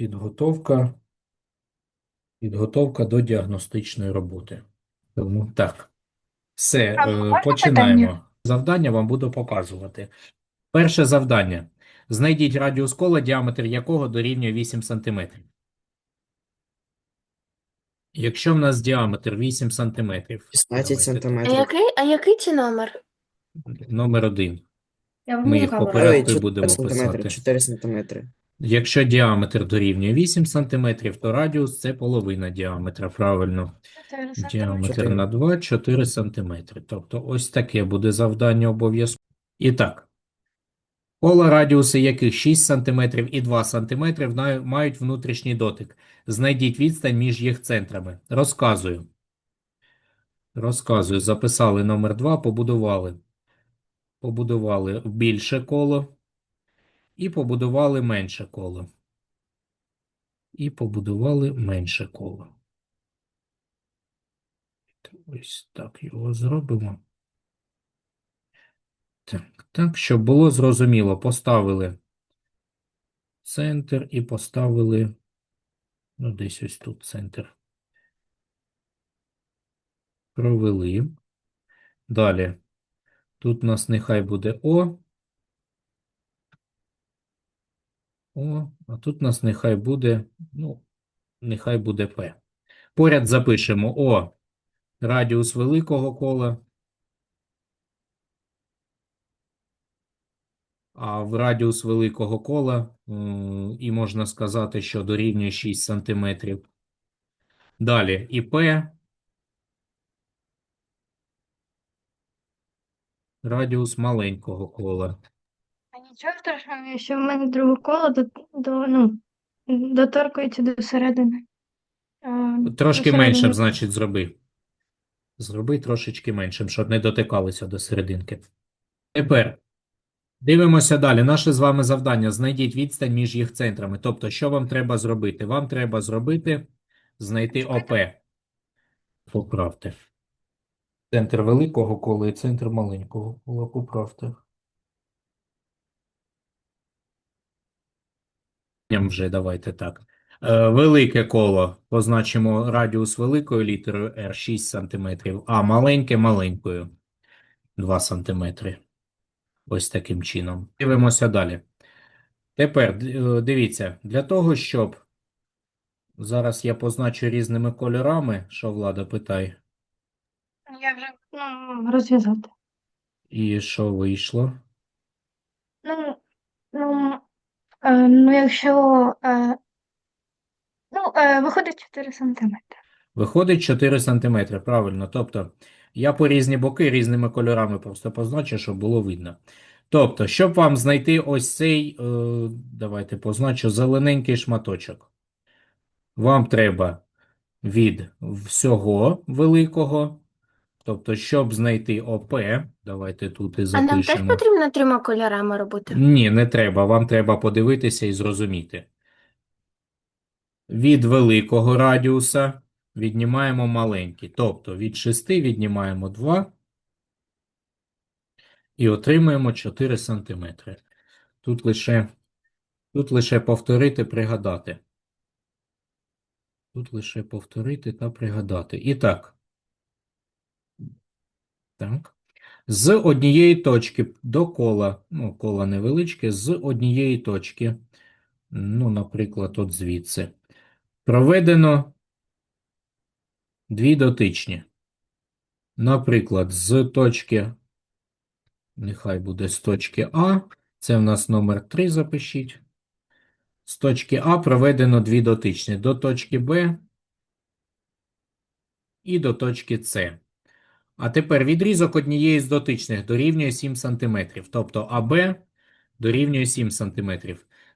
Підготовка. Підготовка до діагностичної роботи. Тому так. Все, А е, починаємо. питання? Завдання вам буду показувати. Перше завдання. Знайдіть радіус кола, діаметр якого дорівнює 8 см. Якщо в нас діаметр 8 см, 16 сантиметрів. А який, а який це номер? номер один. Я Ми їх по порядку і 4 будемо писати. 4 сантиметри. Якщо діаметр дорівнює 8 см, то радіус це половина діаметра, правильно. Діаметр Чотири. на 2 – 4 см. Тобто ось таке буде завдання обов'язково. І так. Кола радіуси яких 6 см і 2 см мають внутрішній дотик. Знайдіть відстань між їх центрами. Розказую. Розказую. Записали номер 2, побудували. Побудували більше коло. І побудували менше коло. І побудували менше коло. Ось так його зробимо. Так, так, щоб було зрозуміло, поставили центр і поставили, ну, десь ось тут центр. Провели. Далі. Тут у нас нехай буде О. О, а тут у нас нехай буде, ну, нехай буде П. Поряд запишемо О, радіус великого кола. А в радіус великого кола, і можна сказати, що дорівнює 6 см. Далі і П. Радіус маленького кола. Нічого страшного, якщо в мене друге коло до, до, ну, доторкується до середини. А, Трошки до меншим, середини. значить, зроби. Зроби трошечки меншим, щоб не дотикалися до серединки. Тепер дивимося далі. Наше з вами завдання. Знайдіть відстань між їх центрами. Тобто, що вам треба зробити? Вам треба зробити, знайти ОП. Поправте. Центр великого кола і центр маленького кола. Поправте. Вже давайте так. Е, Велике коло позначимо радіус великою літерою R 6 см, а маленьке маленькою 2 см. Ось таким чином. Дивимося далі. Тепер е, дивіться, для того, щоб зараз я позначу різними кольорами, що влада питає, Я вже ну, розв'язати. і що вийшло. Ну, ну, е, ну якщо е, ну, е, виходить 4 сантиметри. Виходить 4 см, правильно. Тобто, я по різні боки різними кольорами просто позначу, щоб було видно. Тобто, щоб вам знайти ось цей, давайте позначу, зелененький шматочок. Вам треба від всього великого, тобто, щоб знайти ОП, давайте тут і А нам теж потрібно трьома кольорами робити? Ні, не треба. Вам треба подивитися і зрозуміти. Від великого радіуса віднімаємо маленький. Тобто від 6 віднімаємо 2 і отримаємо 4 см. Тут лише, тут лише повторити, пригадати. Тут лише повторити та пригадати. І так. Так. З однієї точки до кола, ну, кола невеличке, з однієї точки, ну, наприклад, от звідси, проведено дві дотичні. Наприклад, з точки, нехай буде з точки А, це в нас номер 3, запишіть. З точки А проведено дві дотичні до точки Б і до точки С. А тепер відрізок однієї з дотичних дорівнює 7 см. Тобто АБ дорівнює 7 см.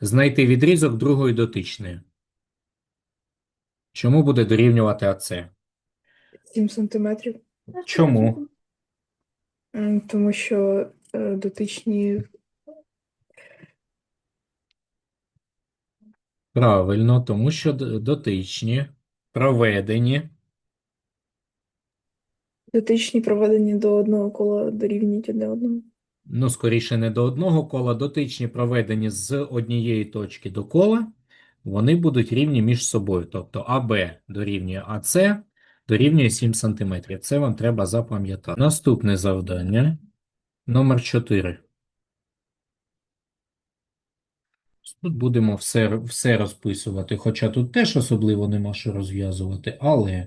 Знайти відрізок другої дотичної. Чому буде дорівнювати АЦ? 7 сантиметрів, Чому? Тому що е, дотичні Правильно, тому що дотичні проведені. Дотичні проведені до одного кола дорівнюють одне одному. Ну, скоріше, не до одного кола, дотичні проведені з однієї точки до кола вони будуть рівні між собою. Тобто АБ дорівнює АС дорівнює 7 см. Це вам треба запам'ятати. Наступне завдання номер 4. Тут будемо все, все розписувати, хоча тут теж особливо нема що розв'язувати, але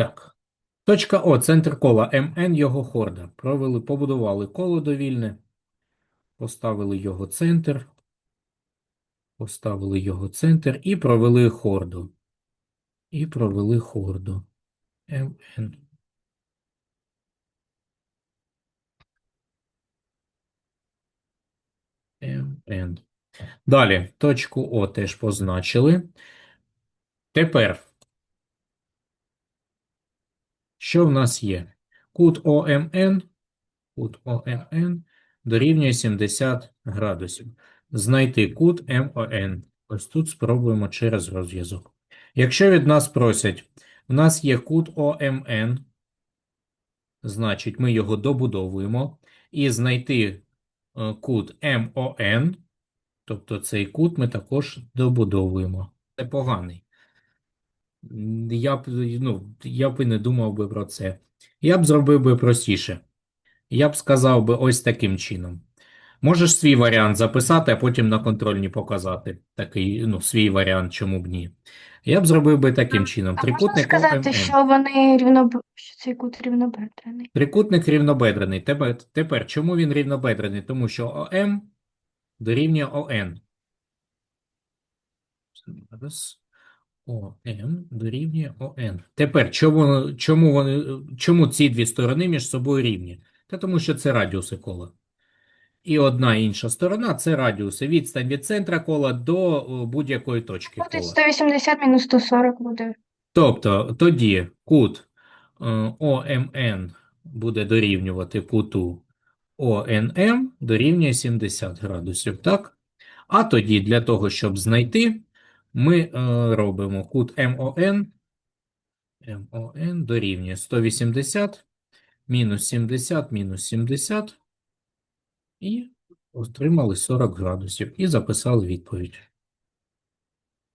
так. Точка О, центр кола, МН його хорда. Провели, побудували коло довільне, поставили його центр, поставили його центр і провели хорду. І провели хорду. МН. МН. Далі, точку О теж позначили. Тепер, що в нас є? Кут ОМН, кут ОМН дорівнює 70 градусів. Знайти кут МОН. Ось тут спробуємо через розв'язок. Якщо від нас просять, у нас є кут ОМН, значить ми його добудовуємо, і знайти е, кут МОН, тобто цей кут ми також добудовуємо. Це поганий. Я б, ну, я б і не думав би про це. Я б зробив би простіше. Я б сказав би ось таким чином. Можеш свій варіант записати, а потім на контрольні показати. Такий, ну, свій варіант, чому б ні. Я б зробив би таким чином. А можна сказати, ОМН. що вони рівно що цей кут рівнобедрений? Трикутник рівнобедрений. Тепер, тепер чому він рівнобедрений? Тому що ОМ дорівнює ОН. Зараз. ОМ дорівнює ОН. Тепер, чому, чому, вони, чому ці дві сторони між собою рівні? Та тому що це радіуси кола. І одна і інша сторона – це радіуси. Відстань від центра кола до будь-якої точки кола. 180 мінус 140 буде. Тобто тоді кут е, ОМН буде дорівнювати куту ОНМ дорівнює 70 градусів, так? А тоді для того, щоб знайти, ми е, робимо кут МОН, МОН дорівнює 180 мінус 70 мінус 70 і отримали 40 градусів і записали відповідь.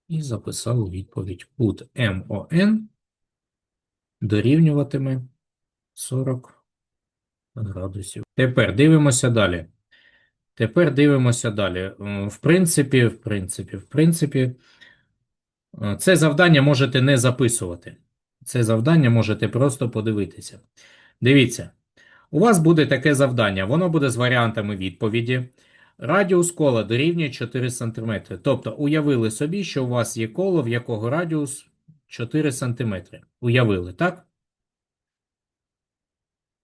І записали відповідь. Кут МОН дорівнюватиме 40 градусів. Тепер дивимося далі. Тепер дивимося далі. Е, В принципі, в принципі, в принципі, це завдання можете не записувати. Це завдання можете просто подивитися. Дивіться, у вас буде таке завдання. Воно буде з варіантами відповіді. Радіус кола дорівнює 4 см. Тобто, уявили собі, що у вас є коло, в якого радіус 4 см. Уявили, так?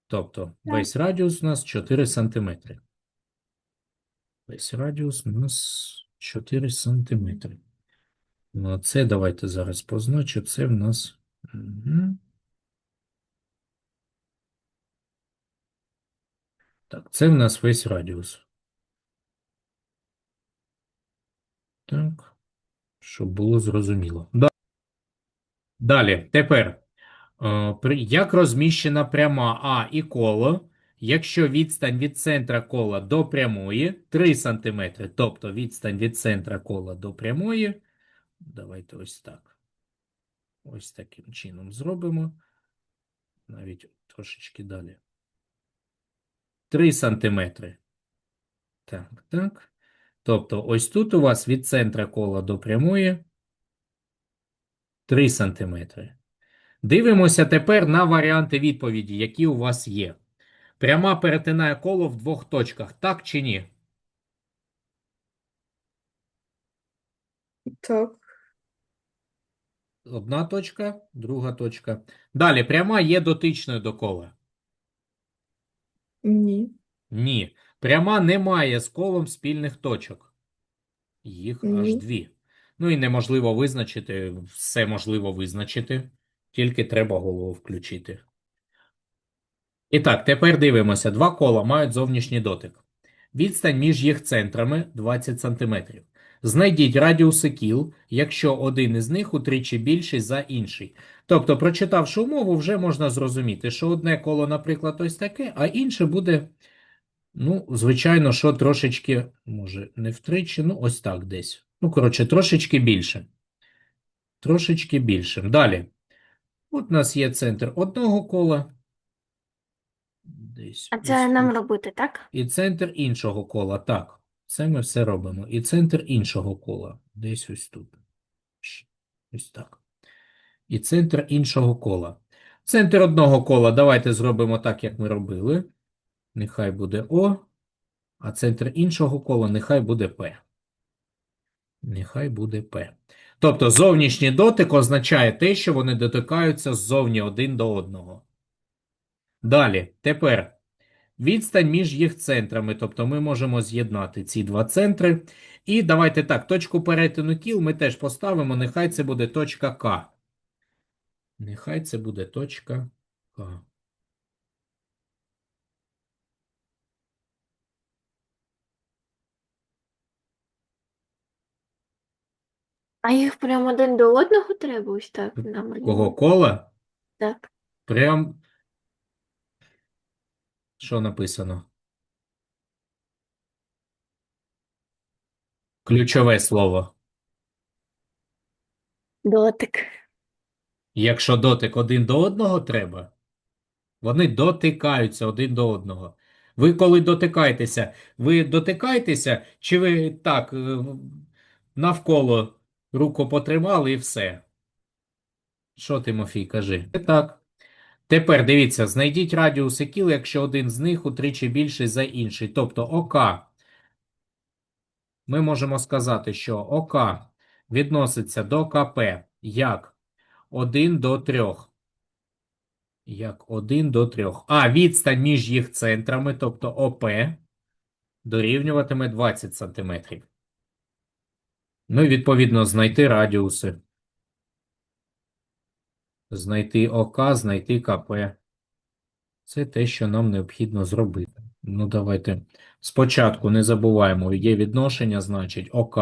Тобто, весь радіус у нас 4 см. Весь радіус у нас 4 см. Ну, це давайте зараз позначу. Це в нас. Мгм. Так, це в нас весь радіус. Так, щоб було зрозуміло. Далі, тепер, е, як розміщена пряма А і коло, якщо відстань від центра кола до прямої 3 см, тобто відстань від центра кола до прямої, давайте ось так. Ось таким чином зробимо. Навіть трошечки далі. 3 сантиметри. Так, так. Тобто, ось тут у вас від центра кола до прямої 3 сантиметри. Дивимося тепер на варіанти відповіді, які у вас є. Пряма перетинає коло в двох точках, так чи ні? Так. Одна точка, друга точка. Далі, пряма є дотичною до кола. Ні. Ні. Пряма не має з колом спільних точок. Їх аж дві. Ну і неможливо визначити, все можливо визначити, тільки треба голову включити. І так, тепер дивимося. Два кола мають зовнішній дотик. Відстань між їх центрами 20 см. Знайдіть радіуси кіл, якщо один із них утричі більший за інший. Тобто, прочитавши умову, вже можна зрозуміти, що одне коло, наприклад, ось таке, а інше буде, ну, звичайно, що трошечки, може, не втричі, ну, ось так десь. Ну, коротше, трошечки більше. Трошечки більше. Далі. От у нас є центр одного кола. Десь А ось це нам тут. робити, так? І центр іншого кола. Так, це ми все робимо. І центр іншого кола. Десь ось тут. Ось так. І центр іншого кола. Центр одного кола давайте зробимо так, як ми робили. Нехай буде О, а центр іншого кола нехай буде П. Нехай буде П. Тобто зовнішній дотик означає те, що вони дотикаються ззовні один до одного. Далі, тепер відстань між їх центрами. Тобто ми можемо з'єднати ці два центри. І давайте так, точку перетину кіл ми теж поставимо. Нехай це буде точка К. Нехай це буде точка К. А їх прямо один до одного треба ось так намалювати? Кого кола? Так. Прям. Що написано? Ключове слово. Дотик. Якщо дотик один до одного треба, вони дотикаються один до одного. Ви коли дотикаєтеся, ви дотикаєтеся, чи ви так е, навколо руку потримали і все? Що, Тимофій, кажи? Так. Тепер дивіться, знайдіть радіуси кіл, якщо один з них утричі більший за інший. Тобто ОК. Ми можемо сказати, що ОК відноситься до КП як 1 до 3. Як 1 до 3. А відстань між їх центрами, тобто ОП, дорівнюватиме 20 см. Ну і відповідно знайти радіуси. Знайти ОК, знайти КП. Це те, що нам необхідно зробити. Ну, давайте. Спочатку не забуваємо, є відношення, значить ОК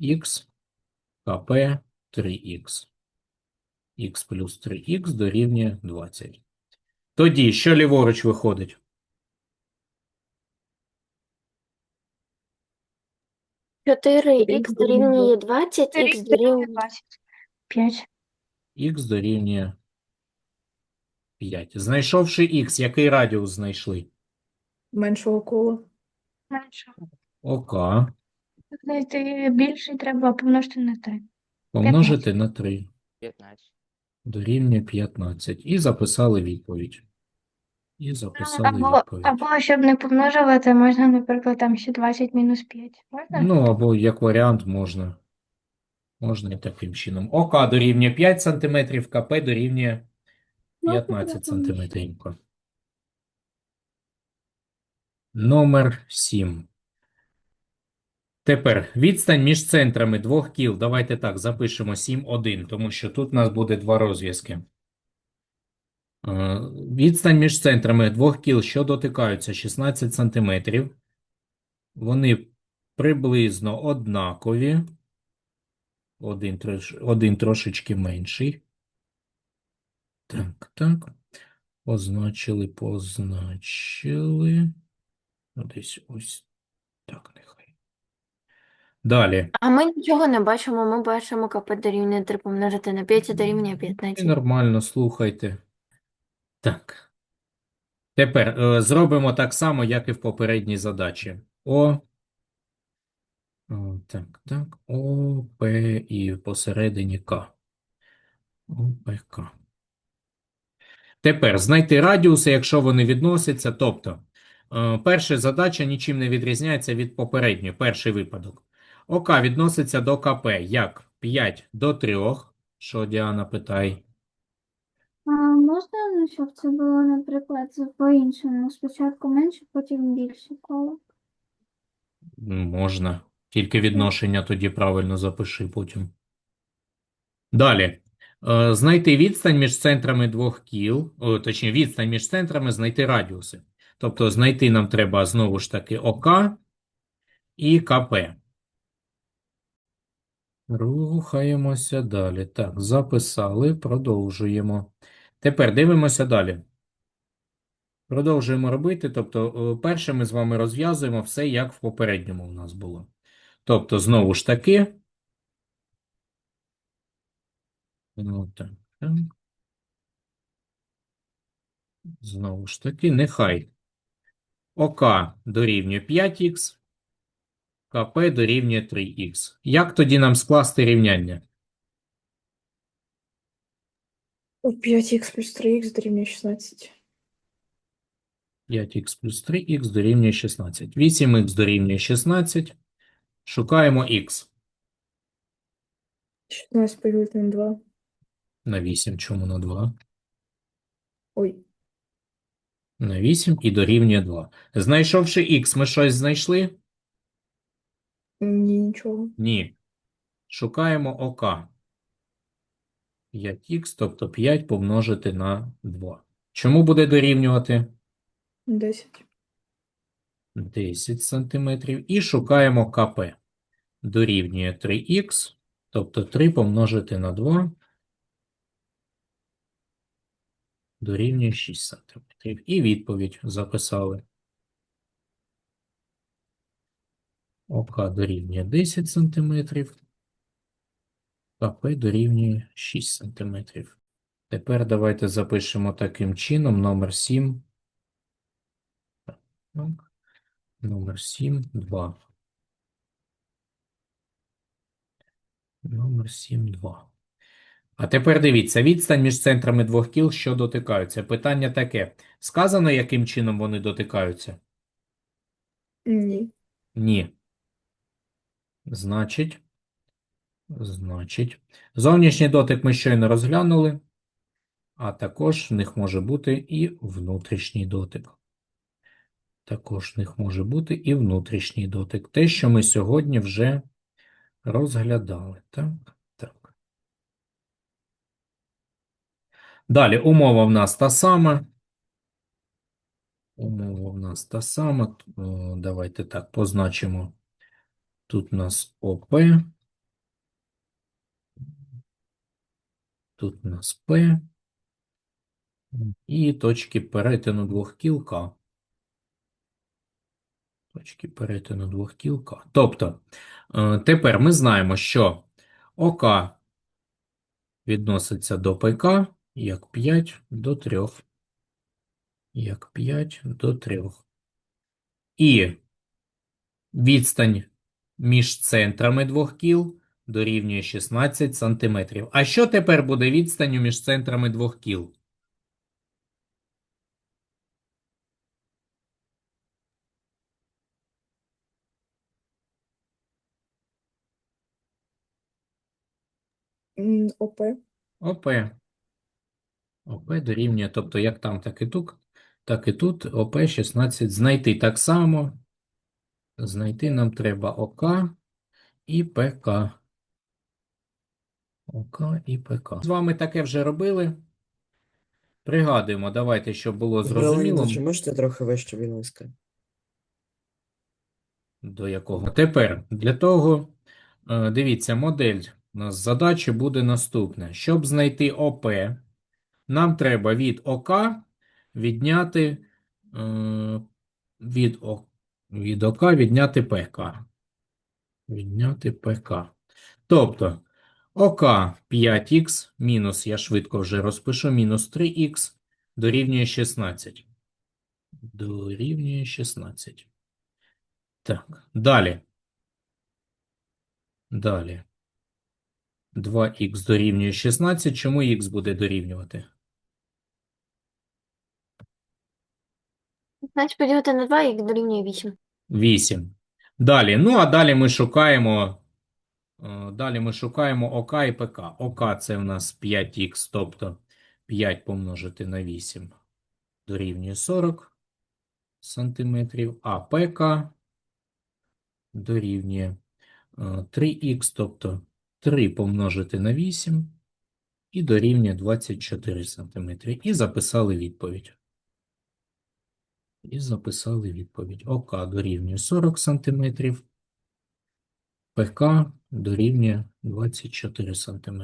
Х, КП 3х. Х плюс 3х дорівнює 20. Тоді, що ліворуч виходить? 4х дорівнює 20, х дорівнює 20. 5. Х дорівнює 5. Знайшовши х, який радіус знайшли? Меншого кола. Менше. ОК Знайти більший треба помножити на 3. помножити на 3. 15. Дорівнює 15. І записали відповідь. І записали Або, відповідь. або щоб не помножувати, можна, наприклад, там ще 20 мінус 5. Можна? Ну, або як варіант можна. Можна і таким чином. ОК дорівнює 5 см, КП дорівнює 15 см. Номер 7. Тепер відстань між центрами двох кіл. Давайте так, запишемо 7, 1, тому що тут у нас буде два розв'язки. Е, Відстань між центрами двох кіл, що дотикаються 16 см. Вони приблизно однакові. Один, трош, один трошечки менший. Так, так. Позначили, позначили. Ну, Десь ось так нехай. Далі. А ми нічого не бачимо, ми бачимо КП дорівнює 3 помножити на 5 дорівнює І 15. нормально, слухайте. Так. Тепер е, зробимо так само, як і в попередній задачі. О. О, так, так. О, П і посередині К. ОПК. Тепер знайти радіуси, якщо вони відносяться. Тобто, е, перша задача нічим не відрізняється від попередньої, перший випадок. ОК відноситься до КП як 5 до 3. Що Діана питає? А можна, щоб це було, наприклад, по-іншому? Спочатку менше, потім більше коло. Можна. Тільки відношення тоді правильно запиши потім. Далі. Е, Знайти відстань між центрами двох кіл, о, точніше, відстань між центрами, знайти радіуси. Тобто знайти нам треба знову ж таки ОК і КП. Рухаємося далі. Так, записали, продовжуємо. Тепер дивимося далі. Продовжуємо робити. Тобто, перше ми з вами розв'язуємо все, як в попередньому у нас було. Тобто, знову ж таки. Ну, так, так. Знову ж таки, нехай ОК дорівнює 5х, КП дорівнює 3х. Як тоді нам скласти рівняння? 5х плюс 3х дорівнює 16. 5х плюс 3х дорівнює 16. 8х дорівнює 16. Шукаємо х. 16 поділити на 2. На 8, чому на 2? Ой, На 8 і дорівнює 2. Знайшовши х, ми щось знайшли? ні, нічого. Ні. Шукаємо ОК. 5х, тобто 5 помножити на 2. Чому буде дорівнювати? 10. 10 сантиметрів. І шукаємо КП. Дорівнює 3х, тобто 3 помножити на 2 дорівнює 6 сантиметрів. І відповідь записали. ОК дорівнює 10 сантиметрів. КП дорівнює 6 сантиметрів. Тепер давайте запишемо таким чином номер 7. Так. Номер 7, 2. Номер 7, 2. А тепер дивіться, відстань між центрами двох кіл, що дотикаються. Питання таке. Сказано, яким чином вони дотикаються? Ні. Ні. Значить, значить, зовнішній дотик ми щойно розглянули, а також в них може бути і внутрішній дотик. Також в них може бути і внутрішній дотик. Те, що ми сьогодні вже розглядали. Так, так. Далі, умова в нас та сама. Умова в нас та сама. Давайте так позначимо. Тут у нас ОП. Тут у нас П. І точки перетину двох кіл К. Точки перетину двох кіл К. Тобто, е, тепер ми знаємо, що ОК відноситься до ПК як 5 до 3. Як 5 до 3. І відстань між центрами двох кіл дорівнює 16 сантиметрів. А що тепер буде відстанню між центрами двох кіл? М, ОП. ОП. ОП дорівнює, тобто як там, так і тут, так і тут ОП 16 знайти так само. Знайти нам треба ОК і ПК. ОК і ПК. З вами таке вже робили. Пригадуємо, давайте, щоб було зрозуміло. Чи можете трохи вище, ласка? До якого? Тепер для того, е, дивіться, модель у нас задачі буде наступна. Щоб знайти ОП, нам треба від ОК відняти е, від, О, від ОК відняти ПК. Відняти ПК. Тобто ОК 5х мінус, я швидко вже розпишу, мінус 3х дорівнює 16. Дорівнює 16. Так, далі. Далі. 2х дорівнює 16. Чому х буде дорівнювати? Значить, поділити на 2 і дорівнює 8. 8. Далі. Ну, а далі ми шукаємо. е, Далі ми шукаємо ОК і ПК. ОК це в нас 5х, тобто 5 помножити на 8 дорівнює 40 сантиметрів, а ПК дорівнює 3х, тобто 3 помножити на 8 і дорівнює 24 см. І записали відповідь. І записали відповідь. ОК дорівнює 40 см. ПК дорівнює 24 см.